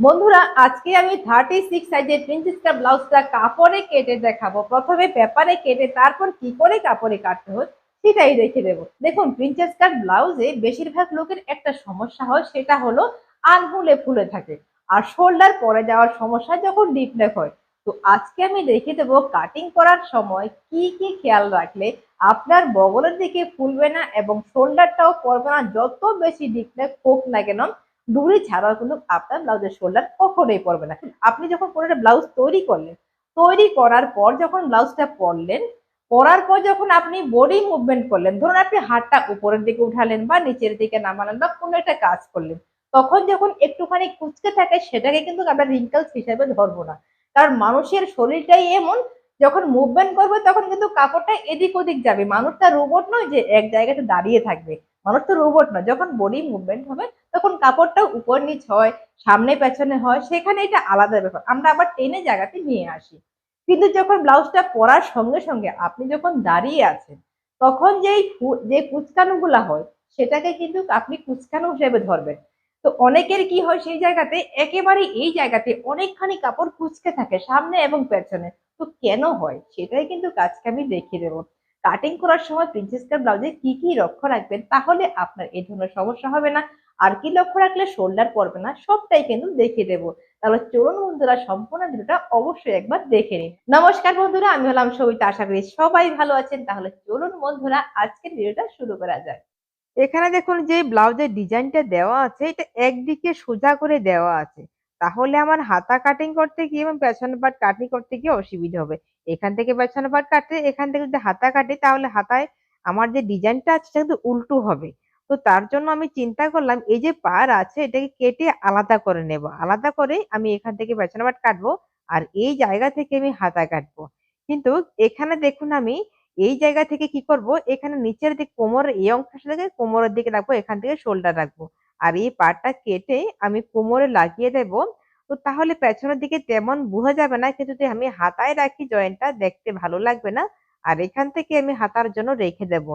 বন্ধুরা, আজকে আমি থার্টি সিক্স সাইজের প্রিন্সেস কাট ব্লাউজটা কাপড়ে কেটে দেখাবো। প্রথমে পেপারে কেটে তারপর কি করে কাপড়ে কাটতে হয় সেটাই রেখে দেবো। দেখুন প্রিন্সেস কাট ব্লাউজে বেশিরভাগ লোকের একটা সমস্যা হয়, সেটা হলো আনহুলে ফুলে থাকে। আর শোল্ডার পরে যাওয়ার সমস্যা যখন ডিপ নেক হয়। তো আজকে আমি রেখে দেবো কাটিং করার সময় কি কি খেয়াল রাখলে আপনার বগলের দিকে ফুলবে না এবং শোল্ডারটাও পড়বে না, যত বেশি ডিপ নেক হোক না কেন ছাড়াও কিন্তু আপনার ব্লাউজের শোল্ডার কখনোই পড়বে না। আপনি যখন কোনো একটা ব্লাউজ তৈরি করলেন, তৈরি করার পর যখন ব্লাউজটা পরলেন, পরার পর যখন আপনি বডি মুভমেন্ট করলেন, ধরুন আপনি হাতটা উপরের দিকে উঠালেন বা নিচের দিকে নামালেন বা কোনো একটা কাজ করলেন, তখন যখন একটুখানি কুচকে থাকে, সেটাকে কিন্তু আমরা রিঙ্কেলস হিসাবে ধরবো না। কারণ মানুষের শরীরটাই এমন, যখন মুভমেন্ট করবে তখন কিন্তু কাপড়টা এদিক ওদিক যাবে। মানুষটা রোবট নয় যে এক জায়গাতে দাঁড়িয়ে থাকবে। মানুষ তো রোবট নয়। যখন বডি মুভমেন্ট হবে তখন কাপড়টা উপর নিচ হয়, সামনে পেছনে হয়, সেখানে এটা আলাদা ব্যাপার। আমরা আবার টেনে জায়গাতে নিয়ে আসি। কিন্তু যখন ব্লাউজটা পরার সঙ্গে সঙ্গে আপনি যখন দাঁড়িয়ে আছেন, তখন যেই যে কুচকানোগুলা হয়, সেটাকে কিন্তু আপনি কুচকানো হিসেবে ধরবেন। তো অনেকের কি হয় সেই জায়গাতে, একেবারে এই জায়গাতে অনেকখানি কাপড় কুচকে থাকে সামনে এবং পেছনে। তো কেন হয়? সেটাই কিন্তু কাজকে আমি দেখিয়ে দেবো। কাটিং করার সময় প্রিন্সেস কাট ব্লাউজে কি কি লক্ষ্য রাখবেন, তাহলে আপনার এই ধরনের সমস্যা হবে না। আর কি লক্ষ্য রাখলে শোল্ডার পড়বে না, সবটাই কিন্তু দেখিয়ে দেবো। তাহলে চলুন বন্ধুরা, সম্পূর্ণ ভিডিওটা অবশ্যই একবার দেখে নিন। নমস্কার বন্ধুরা, আমি হলাম সবিতা, আশা করি সবাই ভালো আছেন। তাহলে চলুন বন্ধুরা, আজকের ভিডিওটা শুরু করা যায় এখানে দেখুন যে ব্লাউজের ডিজাইনটা দেওয়া আছে, এটা একদিকে সোজা করে দেওয়া আছে। তাহলে আমার হাতা কাটিং করতে গিয়ে এবং পেছনের পাট কাটিং করতে গিয়ে অসুবিধা হবে। এখান থেকে পেছনের পাট কাটতে এখান থেকে যদি হাতা কাটি, তাহলে হাতায় আমার যে ডিজাইনটা আছে, সেটা কিন্তু উল্টো হবে। তো তার জন্য আমি চিন্তা করলাম, এই যে পার আছে, এটাকে কেটে আলাদা করে নেব। আলাদা করে আমি এখান থেকে পেছনের পাট কাটবো আর এই জায়গা থেকে আমি হাতা কাটবো। কিন্তু এখানে দেখুন আমি, এই জায়গা থেকে কি করব? এখানে নিচের দিক কোমরের এই অংশ থেকে কোমরের দিকে রাখব, এখান থেকে শোল্ডার রাখব। আর এই পাটটা কেটে আমি কোমরে লাগিয়ে দেব। তো তাহলে পেছনের দিকে তেমন বোঝা যাবে না কিন্তু যদি আমি হাতায় রাখি, জয়েন্টটা দেখতে ভালো লাগবে না। আর এখান থেকে আমি হাতার জন্য রেখে দেব।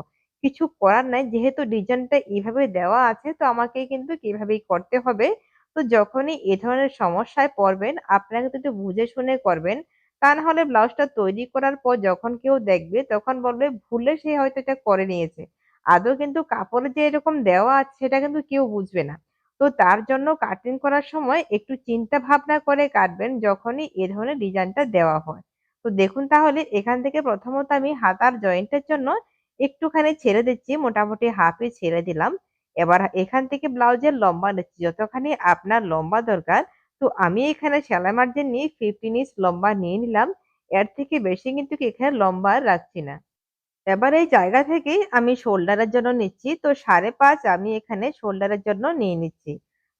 কিছু করার নাই। যেহেতু ডিজাইনটা এইভাবে দেওয়া আছে, তো আমাকে কিন্তু এইভাবেই করতে হবে। তো যখনই এ ধরনের সমস্যায় পড়বেন, আপনারা কিন্তু একটু বুঝে শুনে করবেন। তা না হলে ব্লাউজটা তৈরি করার পর যখন কেউ দেখবে, তখন বলবে, ভুলে সে হয়তো এটা করে নিয়েছে। আদৌ কিন্তু কাপড়ে যে এরকম দেওয়া আছে, সেটা কিন্তু কেউ বুঝবে না। তো তার জন্য কাটিং করার সময় একটু চিন্তা ভাবনা করে কাটবেন, যখনই এ ধরনের ডিজাইনটা দেওয়া হয়। তো দেখুন তাহলে, এখান থেকে প্রথমত আমি হাতার জয়েন্টের জন্য একটুখানি ছেড়ে দিচ্ছি, মোটামুটি হাফে ছেড়ে দিলাম। এবার এখান থেকে ব্লাউজের লম্বা নিচ্ছি, যতখানি আপনার লম্বা দরকার। তো আমি এখানে সেলাই মার্জিন নিয়ে ফিফটিন ইঞ্চ লম্বা নিয়ে নিলাম। এর থেকে বেশি কিন্তু এখানে লম্বা রাখছি না। এবার এই জায়গা থেকেই আমি শোল্ডারের জন্য নিচ্ছি। তো সাড়ে পাঁচ আমি এখানে শোল্ডারের জন্য নিয়ে নিচ্ছি।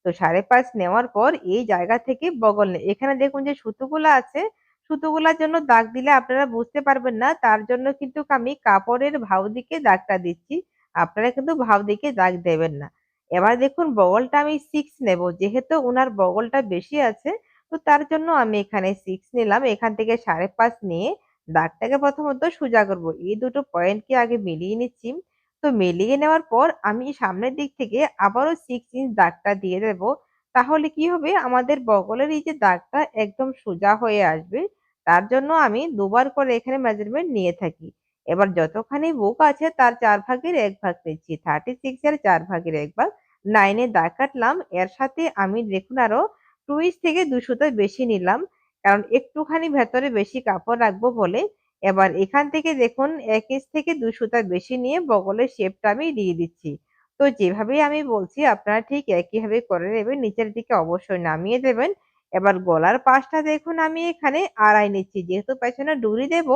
তো সাড়ে পাঁচ নেওয়ার পর এই জায়গা থেকে বগল এখানে দেখুন যে সুতোগুলো আছে সুতোগুলোর জন্য দাগ দিলে আপনারা বুঝতে পারবেন না, তার জন্য কিন্তু আমি কাপড়ের ভাও দিকে দাগটা দিচ্ছি। আপনারা কিন্তু ভাও দিকে দাগ দেবেন না। এবার দেখুন, বগলটা আমি সিক্স নেব। যেহেতু ওনার বগলটা বেশি আছে, তো তার জন্য আমি এখানে সিক্স নিলাম। এখান থেকে সাড়ে পাঁচ নিয়ে দাগটাকে প্রথমত সোজা করব। এই দুটো পয়েন্টকে আগে মিলিয়ে নিচ্ছি। তো মিলিয়ে নেওয়ার পর আমি সামনের দিক থেকে আবারও সিক্স ইঞ্চ দাগটা দিয়ে দেব। তাহলে কি হবে? আমাদের বগলের এই যে দাগটা একদম সোজা হয়ে আসবে, তার জন্য আমি দুবার করে এখানে মেজারমেন্ট নিয়ে থাকি। এবার যতখানি বুক আছে, তার চার ভাগের এক ভাগ নিচ্ছি থার্টি সিক্স এর চার ভাগের এক ভাগ। নাইনে দাগ কাটলাম, এর সাথে আমি দেখুন আরও টু ইঞ্চ থেকে দুশোটা বেশি নিলাম, কারণ একটুখানি ভেতরে বেশি কাপড় রাখব বলে। এবার এখান থেকে দেখুন, এক ইঞ্চ থেকে দুশোটা বেশি নিয়ে বগলের শেপটা আমি দিয়ে দিচ্ছি। তো যেভাবে আমি বলছি, আপনারা ঠিক একইভাবে করে নেবেন, নিচের দিকে অবশ্যই নামিয়ে দেবেন। এবার গলার পাশটা দেখুন আমি এখানে আড়াই নিচ্ছি। যেহেতু পেছনে ডুরি দেব,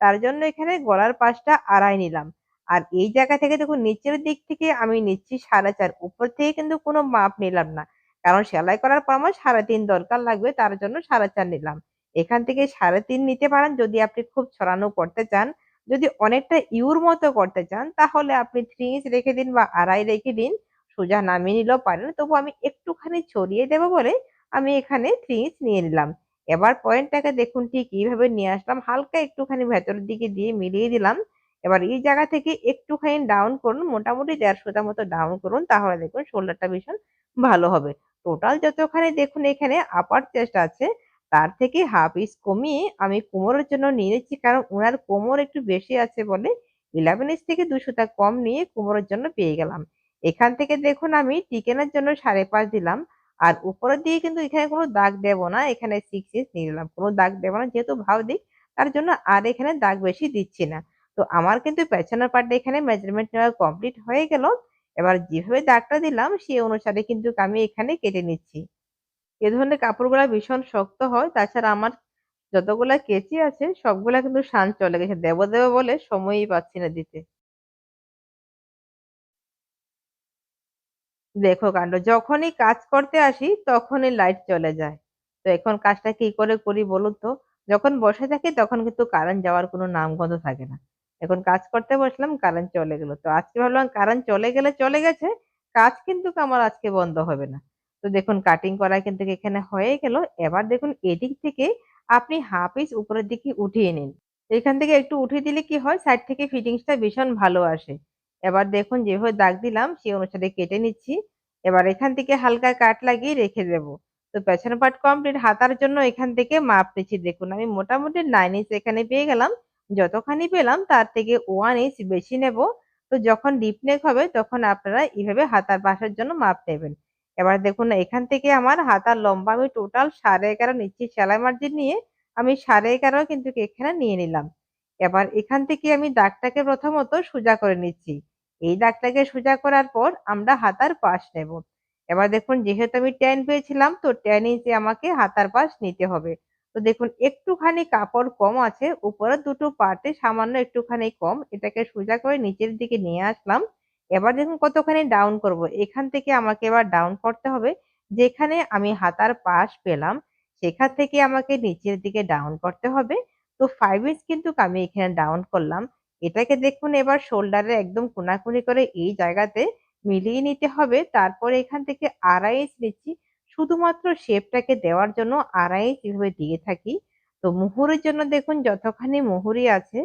তার জন্য এখানে গলার পাশটা আড়াই নিলাম। আর এই জায়গা থেকে দেখুন, নিচের দিক থেকে আমি নিচ্ছি সাড়ে চার। উপর থেকে কিন্তু কোনো মাপ নিলাম না। কারণ সেলাই করার পর আমার সাড়ে তিন দরকার লাগবে, তার জন্য সাড়ে চার নিলাম। এখান থেকে সাড়ে তিন নিতে পারেন, যদি আপনি খুব ছড়ানো করতে চান। যদি অনেকটা ইউর মতো করতে চান, তাহলে আপনি থ্রি ইঞ্চ রেখে দিন বা আড়াই রেখে দিন। সোজা নামিয়ে নিলেও পারেন, তবু আমি একটুখানি ছড়িয়ে দেবো বলে আমি এখানে থ্রি ইঞ্চ নিয়ে নিলাম। এবার পয়েন্টটাকে দেখুন ঠিক এইভাবে নিয়ে আসলাম, হালকা একটুখানি ভেতরের দিকে দিয়ে মিলিয়ে দিলাম। এবার এই জায়গা থেকে একটুখানি ডাউন করুন, মোটামুটি দেড়শোটা মতো ডাউন করুন, তাহলে দেখুন শোল্ডারটা ভীষণ ভালো হবে। টোটাল যতখানি দেখুন এখানে আপার চেস্ট আছে তার থেকে হাফ ইঞ্চ কমিয়ে আমি কোমরের জন্য নিয়ে নিচ্ছি। কারণ ওনার কোমর একটু বেশি আছে বলে ইলেভেন ইস থেকে সুতা কম নিয়ে কোমরের জন্য পেয়ে গেলাম। এখান থেকে দেখুন আমি চিকেনের জন্য সাড়ে পাঁচ দিলাম। আর উপরের দিয়ে কিন্তু এখানে কোনো দাগ দেব না, এখানে সিক্স ইঞ্চ নিয়ে নিলাম। কোনো দাগ দেব না, যেহেতু ভাব দিক, তার জন্য আর এখানে দাগ বেশি দিচ্ছি না। তো আমার কিন্তু পেছনের পার্টটা এখানে মেজারমেন্ট নেওয়া কমপ্লিট হয়ে গেল। এবার যেভাবে দাগটা দিলাম, সেই অনুসারে কিন্তু আমি এখানে কেটে নিচ্ছি। এ ধরনের কাপড়গুলা ভীষণ শক্ত হয়। তাছাড়া আমার যতগুলা কেচি আছে, সবগুলা কিন্তু শান চলে গেছে। দেব দেব বলে সময়ই পাচ্ছি না দিতে। দেখো কাণ্ড, যখনই কাজ করতে আসি, তখনই লাইট চলে যায়। তো এখন কাজটা কি করে করি বলুন তো? যখন বসে থাকি, তখন কিন্তু কারেন্ট যাওয়ার কোনো নামগন্ধ থাকে না। এখন কাজ করতে বসলাম কারেন্ট চলে গেল। তো আজকে ভাবলাম কারেন্ট চলে গেলে চলে গেছে, কাজ কিন্তু আমার আজকে বন্ধ হবে না। তো দেখুন কাটিং করা কিন্তু এখানে হয়ে গেল। এবার দেখুন, এদিক থেকে আপনি হাফ ইঞ্চ উপরের দিকে উঠিয়ে নিন। এখান থেকে একটু উঠিয়ে দিলে কি হয়? সাইড থেকে ফিটিংসটা ভীষণ ভালো আসে। এবার দেখুন, যেভাবে দাগ দিলাম, সেই অনুসারে কেটে নিচ্ছি। এবার এখান থেকে হালকা কাট লাগিয়ে রেখে দেব। তো পেছনের পার্ট কমপ্লিট হাতার জন্য এখান থেকে মাপ নিচ্ছি। দেখুন, আমি মোটামুটি নাইন ইঞ্চ এখানে পেয়ে গেলাম। যতখানি পেলাম, তার থেকে ওয়ান ইঞ্চ বেশি নেব। তো যখন ডিপ নেক হবে, তখন আপনারা এইভাবে হাতার পাশের জন্য মাপ নেবেন। এবার দেখুন, এখান থেকে আমার হাতার লম্বা আমি টোটাল সাড়ে এগারো নিচ্ছি সেলাই মার্জিন নিয়ে। আমি সাড়ে এগারো কিন্তু এখানে নিয়ে নিলাম। এবার এখান থেকে আমি দাগটাকে প্রথমত সোজা করে নিচ্ছি। এই দাগটাকে সোজা করার পর আমরা হাতার পাশ নেব। এবার দেখুন, যেহেতু আমি টেন পেয়েছিলাম, তো টেন ইঞ্চে আমাকে হাতার পাশ নিতে হবে। তো দেখুন, একটুখানি কাপড় কম আছে উপরের দুটো পার্টে সামান্য একটুখানি কম। এটাকে সোজা করে নিচের দিকে নিয়ে আসলাম। এবার দেখুন কতখানি ডাউন করব। এখান থেকে আমাকে এবার ডাউন করতে হবে। যেখানে আমি হাতার পাশ পেলাম, সেখান থেকে আমাকে নিচের দিকে ডাউন করতে হবে। তো ফাইভ ইঞ্চ কিন্তু আমি এখানে ডাউন করলাম। এটাকে দেখুন এবার শোল্ডারে একদম কোনাকুনি করে এই জায়গাতে মিলিয়ে নিতে হবে। তারপরে এখান থেকে আড়াই ইঞ্চ নিচ্ছি। শুধুমাত্র শেপটাকে দেওয়ার জন্য আড়াই ইঞ্চ এভাবে দিয়ে থাকি। তো মুহুরের জন্য দেখুন যতখানি মুহুরি আছে,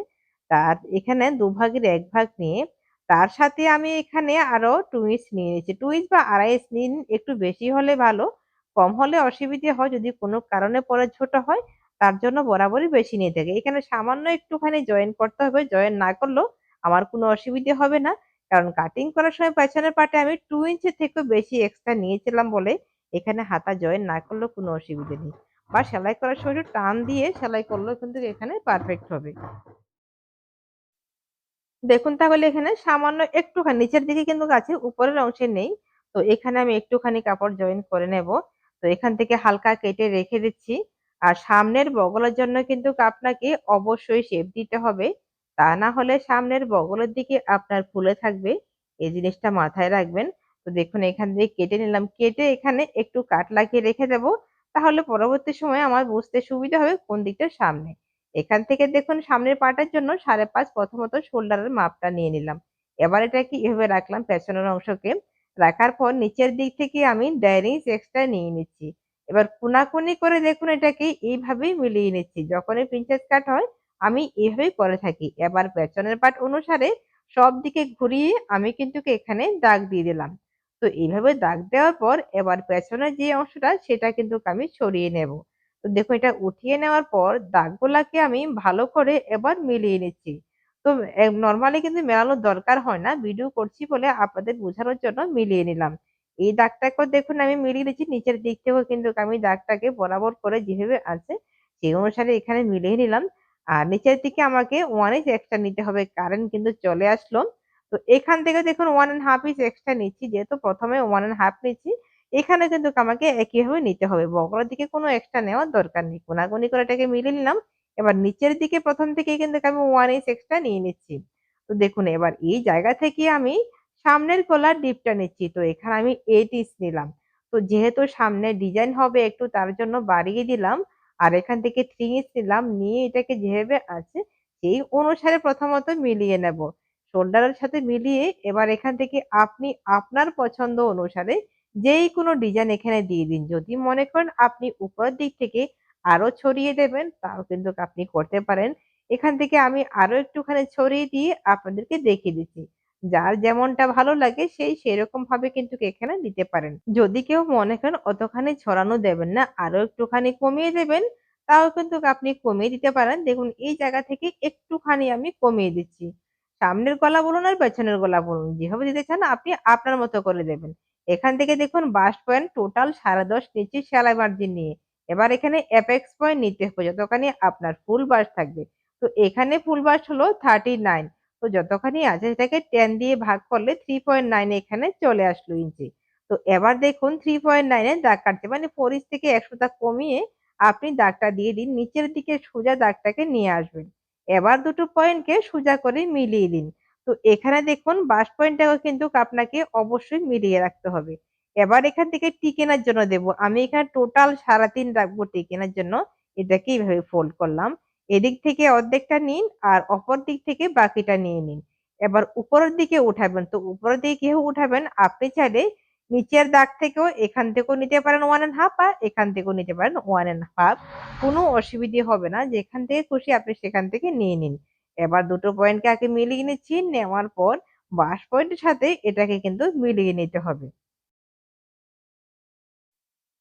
তার এখানে দুভাগের এক ভাগ নিয়ে তার সাথে আমি এখানে আরও টু ইঞ্চ নিয়ে নিচ্ছি টু ইঞ্চ বা আড়াই ইঞ্চ নিন, একটু বেশি হলে ভালো, কম হলে অসুবিধে হয় যদি কোনো কারণে পরে ছোট হয়, তার জন্য বরাবরই বেশি নিয়ে থাকে এখানে সামান্য একটুখানি জয়েন করতে হবে জয়েন না করলেও আমার কোনো অসুবিধে হবে না। কারণ কাটিং করার সময় পেছনের পাটে আমি টু ইঞ্চের থেকেও বেশি এক্সট্রা নিয়েছিলাম বলে এখানে হাতা জয়েন না করলেও কোনো অসুবিধে নেই। বা সেলাই করার সময় একটু টান দিয়ে সেলাই করলেও কিন্তু এখানে পারফেক্ট হবে। দেখুন তাহলে এখানে সামান্য একটুখানি, নিচের দিকে কিন্তু আছে উপরের অংশে নেই। তো এখানে আমি একটুখানি কাপড় জয়েন করে নেব। তো এখান থেকে হালকা কেটে রেখে দিচ্ছি। আর সামনের বগলের জন্য কিন্তু আপনাকে অবশ্যই শেপ দিতে হবে। তা না হলে সামনের বগলের দিকে আপনার ফুলে থাকবে। এই জিনিসটা মাথায় রাখবেন। তো দেখুন এখান থেকে কেটে নিলাম। কেটে এখানে একটু কাট লাগিয়ে রেখে দেব। তাহলে পরবর্তী সময় আমার বুঝতে সুবিধা হবে কোন দিকটা সামনে। এখান থেকে দেখুন সামনের পাটার জন্য সাড়ে পাঁচ প্রথমত শোল্ডারের মাপটা নিয়ে নিলাম। এবার এটাকে এভাবে রাখলাম পেছনের অংশকে। রাখার পর নিচের দিক থেকে আমি ইঞ্চ এক্সট্রা নিয়ে নিচ্ছি। এবার কোনাকুনি করে দেখুন এটাকে এইভাবেই মিলিয়ে নিচ্ছি। যখনই প্রিন্সেস কাট হয়, আমি এইভাবেই করে থাকি। এবার পেছনের পাট অনুসারে সব দিকে ঘুরিয়ে আমি কিন্তু এখানে দাগ দিয়ে দিলাম। তো এইভাবে দাগ দেওয়ার পর এবার পেছনের যে অংশটা, সেটা কিন্তু আমি সরিয়ে নেব। তো দেখুন এটা উঠিয়ে নেওয়ার পর দাগগুলাকে আমি ভালো করে এবার মিলিয়ে নিচ্ছি। তো নর্মালি কিন্তু মেলানোর দরকার হয় না ভিডিও করছি বলে আপনাদের বোঝানোর জন্য মিলিয়ে নিলাম। এই দাগটাকেও দেখুন আমি মিলিয়ে নিচ্ছি নিচের দিক থেকেও কিন্তু আমি দাগটাকে বরাবর করে যেভাবে আছে সেই অনুসারে এখানে মিলিয়ে নিলাম। আর নিচের দিকে আমাকে ওয়ান ইঞ্চ এক্সট্রা নিতে হবে কারেন্ট কিন্তু চলে আসলো। তো এখান থেকে দেখুন one and half inch extra নিচ্ছি, যেহেতু প্রথমে ওয়ান অ্যান্ড হাফ নিচ্ছি এখানে কিন্তু আমাকে একইভাবে নিতে হবে। বগলের দিকে কোনো এক্সট্রা নেওয়ার দরকার নেই। কোনাগুনি করে এটাকে মিলিয়ে নিলাম। এবার নিচের দিকে প্রথম থেকে কিন্তু আমি ওয়ান ইঞ্চ এক্সট্রা নিয়ে নিচ্ছি। তো দেখুন, এবার এই জায়গা থেকে আমি সামনের গলার ডিপটা নিচ্ছি। তো এখানে আমি এইট ইঞ্চ নিলাম। তো যেহেতু সামনে ডিজাইন হবে একটু, তার জন্য বাড়িয়ে দিলাম। আর এখান থেকে থ্রি ইঞ্চ নিলাম। নিয়ে এটাকে যেভাবে আছে, সেই অনুসারে প্রথমত মিলিয়ে নেব। শোল্ডারের সাথে মিলিয়ে এবার এখান থেকে আপনি আপনার পছন্দ অনুসারে যেই কোনো ডিজাইন এখানে দিয়ে দিন। যদি মনে করেন আপনি উপরের দিক থেকে আরও ছড়িয়ে দেবেন, তাও কিন্তু আপনি করতে পারেন। এখান থেকে আমি আরও একটুখানি ছড়িয়ে দিয়ে আপনাদেরকে দেখিয়ে দিচ্ছি। যার যেমনটা ভালো লাগে সেই সেরকম ভাবে কিন্তু এখানে দিতে পারেন। যদি কেউ মনে করেন অতখানি ছড়ানো দেবেন না, আরও একটুখানি কমিয়ে দেবেন, তাও কিন্তু আপনি কমিয়ে দিতে পারেন। দেখুন, এই জায়গা থেকে একটুখানি আমি কমিয়ে দিচ্ছি। সামনের গলা বলুন আর পেছনের গলা বলুন। যেভাবে দিতে চান আপনি আপনার মতো করে দেবেন। এখান থেকে দেখুন বাস্ট পয়েন্ট টোটাল সাড়ে দশ নিচে সেলাই মার্জিন নিয়ে। এবার এখানে অ্যাপেক্স পয়েন্ট নিতে হবে, যতখানি আপনার ফুল বাস্ট থাকবে। তো এখানে ফুল বাস্ট হলো থার্টি নাইন তো যতখানি আছে সেটাকে টেন দিয়ে ভাগ করলে থ্রি পয়েন্ট নাইন এখানে চলে আসলো ইঞ্চি। তো এবার দেখুন থ্রি পয়েন্ট নাইনে দাগ কাটতে মানে ফোর থেকে একশো দাগ কমিয়ে আপনি দাগটা দিয়ে দিন, নিচের দিকে সোজা দাগটাকে নিয়ে আসবেন। এবার দুটো পয়েন্টকে সোজা করে মিলিয়ে দিন। তো এখানে দেখুন, বাস পয়েন্টটাকে কিন্তু আপনাকে অবশ্যই মিলিয়ে রাখতে হবে। এবার এখান থেকে টিকেনার জন্য দেব। আমি এখানে টোটাল সাড়ে তিন রাখব টিকেনার জন্য। এটাকে এইভাবে ফোল্ড করলাম। এদিক থেকে অর্ধেকটা নিন আর অপর দিক থেকে বাকিটা নিয়ে নিন। এবার উপরের দিকে উঠাবেন। তো উপরের দিকে কেউ উঠাবেন? আপনি চাইলে নিচের দাগ থেকেও এখান থেকেও নিতে পারেন ওয়ান অ্যান্ড হাফ আর এখান থেকেও নিতে পারেন ওয়ান অ্যান্ড হাফ কোনো অসুবিধে হবে না। যেখান থেকে খুশি আপনি সেখান থেকে নিয়ে নিন। এবার দুটো পয়েন্টকে আগে মিলিয়ে নিচ্ছি? নেওয়ার পর বাস পয়েন্টের সাথে এটাকে কিন্তু মিলিয়ে নিতে হবে।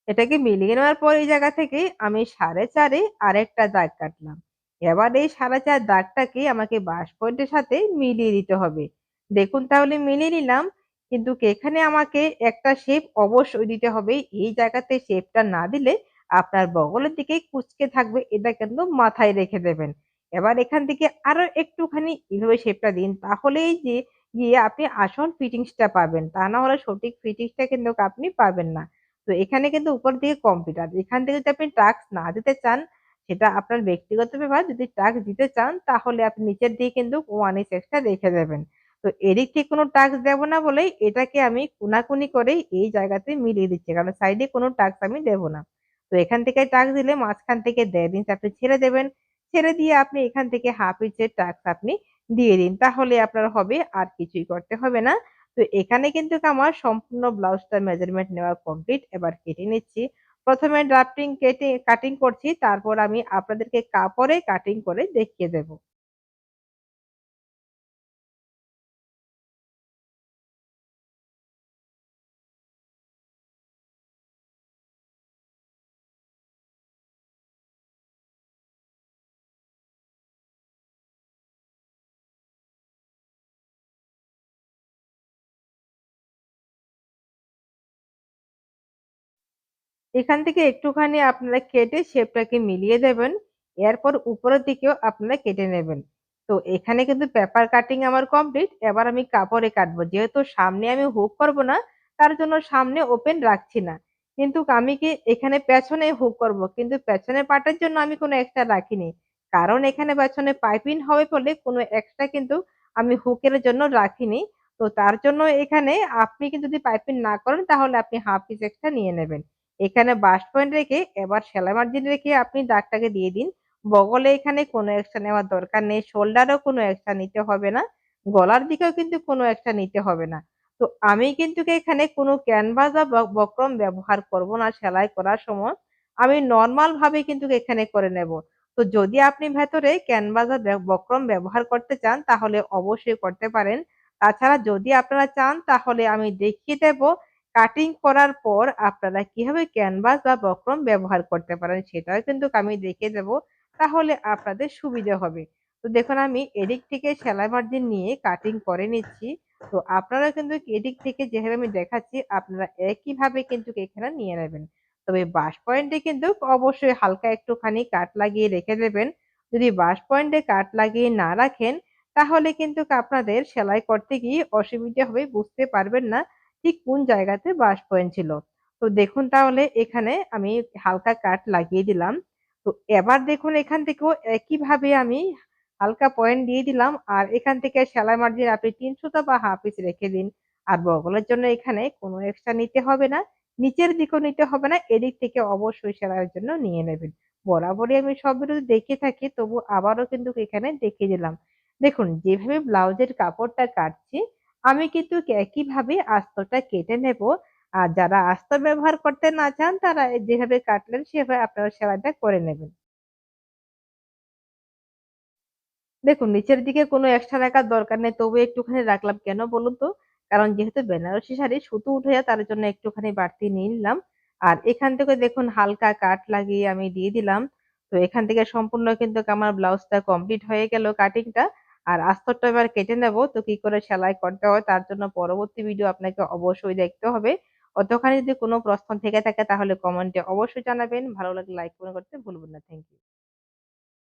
এটাকে মিলিয়ে নেওয়ার পর এই জায়গা থেকে আমি সাড়ে চারে আরেকটা দাগ কাটলাম। এবার এই সাড়ে চার দাগটাকে আমাকে বাস পয়েন্টের সাথে মিলিয়ে দিতে হবে। দেখুন তাহলে মিলিয়ে নিলাম, কিন্তু এখানে আমাকে একটা শেপ অবশ্যই দিতে হবে। এই জায়গাতে শেপটা না দিলে আপনার বগলের দিকে কুচকে থাকবে, এটা কিন্তু মাথায় রেখে দেবেন। এবার এখান থেকে আরও একটুখানি এইভাবে শেপটা দিন। তাহলেই যে গিয়ে আপনি আসল ফিটিংসটা পাবেন। তা না হলে সঠিক ফিটিংসটা কিন্তু আপনি পাবেন না। তো এখানে কিন্তু উপর দিকে কম্পিউটার এখান থেকে যদি আপনি টাস্ক না দিতে চান, সেটা আপনার ব্যক্তিগত ব্যাপার। যদি টাস্ক দিতে চান, তাহলে আপনি নিচের দিকে কিন্তু ওয়ান ইস এক্সট্রা রেখে দেবেন। তো এদিক থেকে কোনো টাস্ক দেবো না বলে এটাকে আমি কোনাকুনি করে এই জায়গাতে মিলিয়ে দিচ্ছি। কারণ সাইডে কোনো টাস্ক আমি দেবো না। তো এখান থেকে টাস্ক দিলে মাঝখান থেকে দেড় ইঞ্চ আপনি ছেড়ে দেবেন। ছেড়ে দিয়ে আপনি এখান থেকে হাফ ইঞ্চের টাস্ক আপনি দিয়ে দিন। তাহলে আপনার হবে আর কিছুই করতে হবে না। তো এখানে কিন্তু আমার সম্পূর্ণ ব্লাউজটা মেজারমেন্ট নেওয়া কমপ্লিট এবার কেটে নিচ্ছি। প্রথমে ড্রাফটিং কেটে কাটিং করছি। তারপর আমি আপনাদেরকে কাপড়ে কাটিং করে দেখিয়ে দেবো। এখান থেকে একটুখানি আপনারা কেটে শেপটাকে মিলিয়ে দেবেন। এরপর উপরের দিকেও আপনারা কেটে নেবেন। তো এখানে কিন্তু পেপার কাটিং আমার কমপ্লিট। এবার আমি কাপড়ে কাটবো। যেহেতু সামনে আমি হুক করব না, তার জন্য সামনে ওপেন রাখছি না। কিন্তু আমি কি এখানে পেছনে হুক করব? কিন্তু পেছনে পার্টের জন্য আমি কোনো এক্সট্রা রাখিনি। কারণ এখানে পেছনে পাইপিং হবে বলে কোনো এক্সট্রা কিন্তু আমি হুকের জন্য রাখিনি। তো তার জন্য এখানে আপনি কিন্তু যদি পাইপিং না করেন, তাহলে আপনি হাফ পিস এক্সট্রা নিয়ে নেবেন। এখানে বাস্ট পয়েন্ট রেখে, এবার সেলাই মার্জিন রেখে আপনি দাগটাকে দিয়ে দিন। বগলে এখানে কোনো এক্সট্রা নেওয়ার দরকার নেই। শোল্ডারও কোনো এক্সট্রা নিতে হবে না। গলার দিকেও কিন্তু কোনো এক্সট্রা নিতে হবে না। তো আমি কিন্তু এখানে কোনো ক্যানভাস বা বক্রম ব্যবহার করব না সেলাই করার সময়। আমি নর্মাল ভাবে কিন্তু এখানে করে নেব। তো যদি আপনি ভেতরে ক্যানভাস বক্রম ব্যবহার করতে চান, তাহলে অবশ্যই করতে পারেন। তাছাড়া যদি আপনারা চান, তাহলে আমি দেখিয়ে দেব কাটিং করার পর আপনারা কীভাবে ক্যানভাস বা বক্রম ব্যবহার করতে পারেন সেটাও কিন্তু আমি দেখিয়ে দেব। তাহলে আপনাদের সুবিধা হবে। তো দেখুন, আমি এদিক থেকে সেলাই মার্জিন নিয়ে কাটিং করে নিচ্ছি। তো আপনারা কিন্তু এদিক থেকে যেভাবে আমি দেখাচ্ছি, আপনারা একইভাবে কিন্তু এখানে নিয়ে নেবেন। তবে বাস পয়েন্টে কিন্তু অবশ্যই হালকা একটুখানি কাট লাগিয়ে রেখে দেবেন। যদি বাস পয়েন্টে কাট লাগিয়ে না রাখেন, তাহলে কিন্তু আপনাদের সেলাই করতে গিয়ে অসুবিধা হবে, বুঝতে পারবেন না। ঠিক কোন জায়গাতে বাস পয়েন্ট ছিল তো দেখুন তাহলে এখানে আমি হালকা কাট লাগিয়ে দিলাম। তো এবার দেখুন এখান থেকেও একইভাবে আমি হালকা পয়েন্ট দিয়ে দিলাম আর এখান থেকে সেলাই মার্জিন আপনি তিনশোটা বা হাফ পিস রেখে দিন। আর বগলের জন্য এখানে কোনো এক্সট্রা নিতে হবে না। নিচের দিকেও নিতে হবে না, এদিক থেকে অবশ্যই সেলাইয়ের জন্য নিয়ে নেবেন। বরাবরই আমি সব ভিডিও দেখে থাকি, তবু আবারও কিন্তু এখানে দেখিয়ে দিলাম। দেখুন, যেভাবে ব্লাউজের কাপড়টা কাটছি আমি কিন্তু একইভাবে আস্তটা কেটে নেব আর যারা আস্ত ব্যবহার করতে না চান, তারা যেভাবে কাটলেন, সেভাবে আপনারা সেলাইটা করে নেবেন দেখুন, নিচের দিকে কোনো এক্সট্রা রাখার দরকার নেই তবু একটুখানি রাখলাম কেন বলুন তো? কারণ যেহেতু বেনারসি শাড়ি সুতো উঠে যায়, তার জন্য একটুখানি বাড়তি নিয়ে নিলাম। আর এখান থেকে দেখুন, হালকা কাট লাগিয়ে আমি দিয়ে দিলাম। তো এখান থেকে সম্পূর্ণ কিন্তু আমার ব্লাউজটা কমপ্লিট হয়ে গেল কাটিংটা। আর আস্তরটা এবার কেটে নেব। তো কি করে সেলাই করতে হয় তার জন্য পরবর্তী ভিডিও আপনাকে অবশ্যই দেখতে হবে। অতখানি যদি কোনো প্রশ্ন থেকে থাকে তাহলে কমেন্টে অবশ্যই জানাবেন। ভালো লাগলে লাইক করে করতে ভুলবেন না। Thank you.